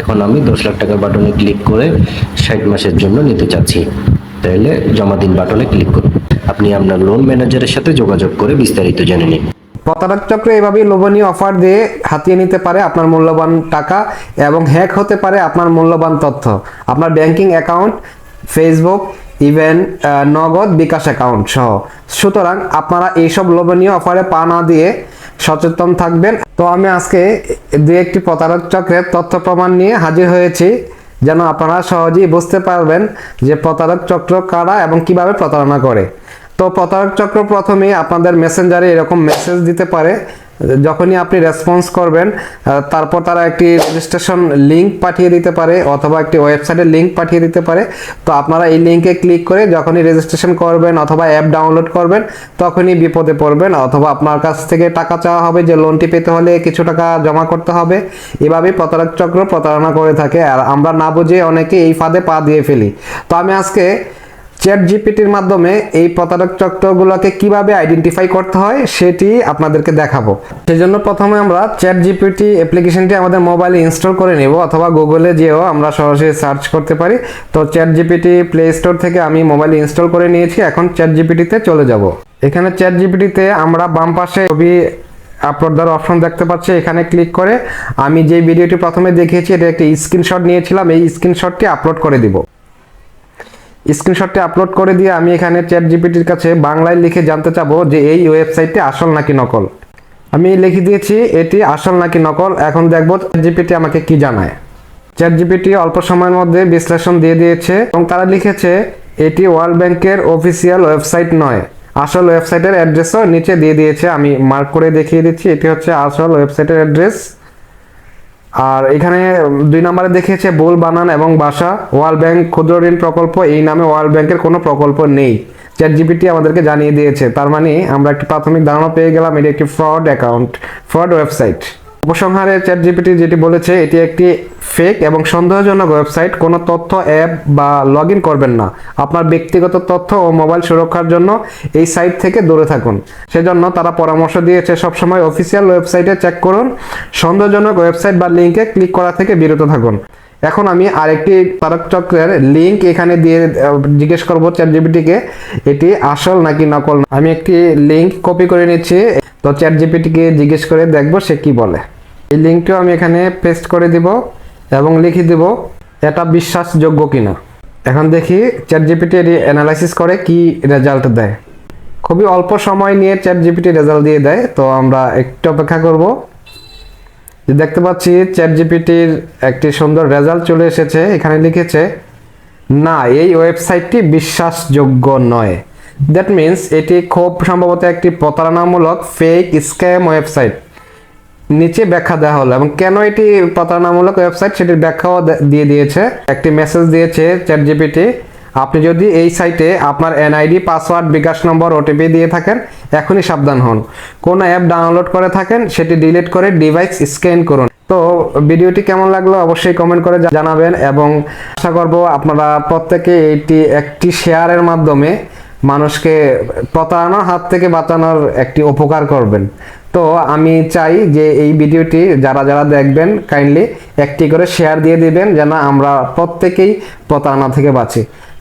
এখন আমি দশ লাখ টাকার বাটনে ক্লিক করে ষাট মাসের জন্য নিতে চাচ্ছি। তাহলে জমা দিন বাটনে ক্লিক করুন। আপনি আপনার লোন ম্যানেজারের সাথে যোগাযোগ করে বিস্তারিত জেনে নিন। প্রতারক চক্র এভাবেই লোভনীয় অফার দিয়ে হাতিয়ে নিতে পারে আপনার মূল্যবান টাকা এবং হ্যাক হতে পারে আপনার মূল্যবান তথ্য। আপনার ব্যাংকিং অ্যাকাউন্ট ফেসবুক ইভেন নগদ বিকাশ অ্যাকাউন্ট সহ। সুতরাং আপনারা এইসব লোভনীয় অফারে পা না দিয়ে সচেতন থাকবেন। তো আমি আজকে দু একটি প্রতারক চক্রের তথ্য প্রমাণ নিয়ে হাজির হয়েছি, যেন আপনারা সহজেই বুঝতে পারবেন যে প্রতারক চক্র কারা এবং কীভাবে প্রতারণা করে। তো প্রতারক চক্র প্রথমে আপনাদের মেসেঞ্জারে এরকম মেসেজ দিতে পারে যখনই আপনি রেসপন্স করবেন তারপর তারা একটি রেজিস্ট্রেশন লিংক পাঠিয়ে দিতে পারে অথবা একটি ওয়েবসাইটের লিংক পাঠিয়ে দিতে পারে। তো আপনারা এই লিঙ্কে ক্লিক করে যখনই রেজিস্ট্রেশন করবেন অথবা অ্যাপ ডাউনলোড করবেন, তখনই বিপদে পড়বেন অথবা আপনার কাছ থেকে টাকা চাওয়া হবে যে লোনটি পেতে হলে কিছু টাকা জমা করতে হবে। এভাবেই প্রতারক চক্র প্রতারণা করে থাকে। আর আমরা না বুঝে অনেকে এই ফাঁদে পা দিয়ে ফেলি। তো আমি আজকে চ্যাট জিপিটির মাধ্যমে এই প্রতারক চক্রগুলোকে কীভাবে আইডেন্টিফাই করতে হয় সেটি আপনাদেরকে দেখাবো। সেজন্য প্রথমে আমরা চ্যাট জিপিটি অ্যাপ্লিকেশনটি আমাদের মোবাইলে ইনস্টল করে নেব অথবা গুগলে যেও আমরা সরাসরি সার্চ করতে পারি। তো চ্যাট জিপিটি প্লে স্টোর থেকে আমি মোবাইলে ইনস্টল করে নিয়েছি, এখন চ্যাট জিপিটিতে চলে যাব। এখানে চ্যাট জিপিটিতে আমরা বাম পাশে ছবি আপলোড দেওয়ার অপশন দেখতে পাচ্ছি, এখানে ক্লিক করে আমি যে ভিডিওটি প্রথমে দেখিয়েছি, এটা একটি স্ক্রিনশট নিয়েছিলাম, এই স্ক্রিনশটটি আপলোড করে দিব। স্ক্রিনশটটি আপলোড করে দিয়ে আমি এখানে চ্যাট জিপিটির কাছে বাংলায় লিখে জানতে চাবো যে এই ওয়েবসাইটটি আসল নাকি নকল। আমি লিখে দিয়েছি, এটি আসল নাকি নকল? এখন দেখব জিপিটি আমাকে কি জানায়। চ্যাট জিপিটি অল্প সময়ের মধ্যে বিশ্লেষণ দিয়ে দিয়েছে এবং তারা লিখেছে, এটি ওয়ার্ল্ড ব্যাংকের অফিসিয়াল ওয়েবসাইট নয়। আসল ওয়েবসাইটের অ্যাড্রেসও নিচে দিয়ে দিয়েছে। আমি মার্ক করে দেখিয়ে দিচ্ছি, এটি হচ্ছে আসল ওয়েবসাইটের অ্যাড্রেস। আর এখানে দুই নম্বরে দেখিয়েছে বোল বানান এবং ভাষা ওয়ার্ল্ড ব্যাংক ক্ষুদ্র ঋণ প্রকল্প, এই নামে ওয়ার্ল্ড ব্যাংকের কোনো প্রকল্প নেই। চ্যাট জিপিটি আমাদেরকে জানিয়ে দিয়েছে। তার মানে আমরা একটি প্রাথমিক ধারণা পেয়ে গেলাম, এটি একটি ফ্রড অ্যাকাউন্ট ফ্রড ওয়েবসাইট উপসংহারে চ্যাট জিপিটি যেটি বলেছে, এটি একটি ফেক এবং সন্দেহজনক ওয়েবসাইট কোনো তথ্য অ্যাপ বা লগ ইন করবেন না। আপনার ব্যক্তিগত তথ্য ও মোবাইল সুরক্ষার জন্য এই সাইট থেকে দূরে থাকুন। সেজন্য তারা পরামর্শ দিয়েছে, সবসময় অফিসিয়াল ওয়েবসাইটে চেক করুন। সন্দেহজনক ওয়েবসাইট বা লিঙ্কে ক্লিক করা থেকে বিরত থাকুন। এখন আমি আরেকটি তারক চক্রের লিঙ্ক এখানে দিয়ে জিজ্ঞেস করব চ্যাট জিপিটিকে এটি আসল নাকি নকল? আমি একটি লিঙ্ক কপি করে নিচ্ছি, তো চ্যাট জিপিটিকে জিজ্ঞেস করে দেখব সে কি বলে। এই লিঙ্কটিও আমি এখানে পেস্ট করে দিব এবং লিখে দিব, এটা বিশ্বাসযোগ্য কিনা? এখন দেখি চ্যাট জিপিটি এটি অ্যানালাইসিস করে কি রেজাল্ট দেয়। খুবই অল্প সময় নিয়ে চ্যাট জিপিটি রেজাল্ট দিয়ে দেয়, তো আমরা একটু অপেক্ষা করব। যে দেখতে পাচ্ছি চ্যাট জিপিটির একটি সুন্দর রেজাল্ট চলে এসেছে। এখানে লিখেছে, না, এই ওয়েবসাইটটি বিশ্বাসযোগ্য নয়। দ্যাট মিন্স এটি খুব সম্ভবত একটি প্রতারণামূলক ফেক স্ক্যাম ওয়েবসাইট নিচে ব্যাখ্যা দেওয়া হলো এবং কেন এটি প্রতারণামূলক ওয়েবসাইট সেটির ব্যাখ্যাও দিয়ে দিয়েছে। একটি মেসেজ দিয়েছে চ্যাট জিপিটি আপনি যদি এই সাইটে আপনার এনআইডি, পাসওয়ার্ড, বিকাশ নম্বর, ওটিপি দিয়ে থাকেন, এখনই সাবধান হন। কোন অ্যাপ ডাউনলোড করে থাকেন, সেটি ডিলিট করে ডিভাইস স্ক্যান করুন। তো ভিডিওটি কেমন লাগল অবশ্যই কমেন্ট করে জানাবেন এবং আশা করব আপনারা প্রত্যেকে এটি একটি শেয়ারের মাধ্যমে মানুষকে প্রতারণার হাত থেকে বাঁচানোর একটি উপকার করবেন। তো আমি চাই যে এই ভিডিওটি যারা যারা দেখবেন কাইন্ডলি একটি করে শেয়ার দিয়ে দিবেন, যেন আমরা প্রত্যেকেই প্রতারণা থেকে বাঁচি।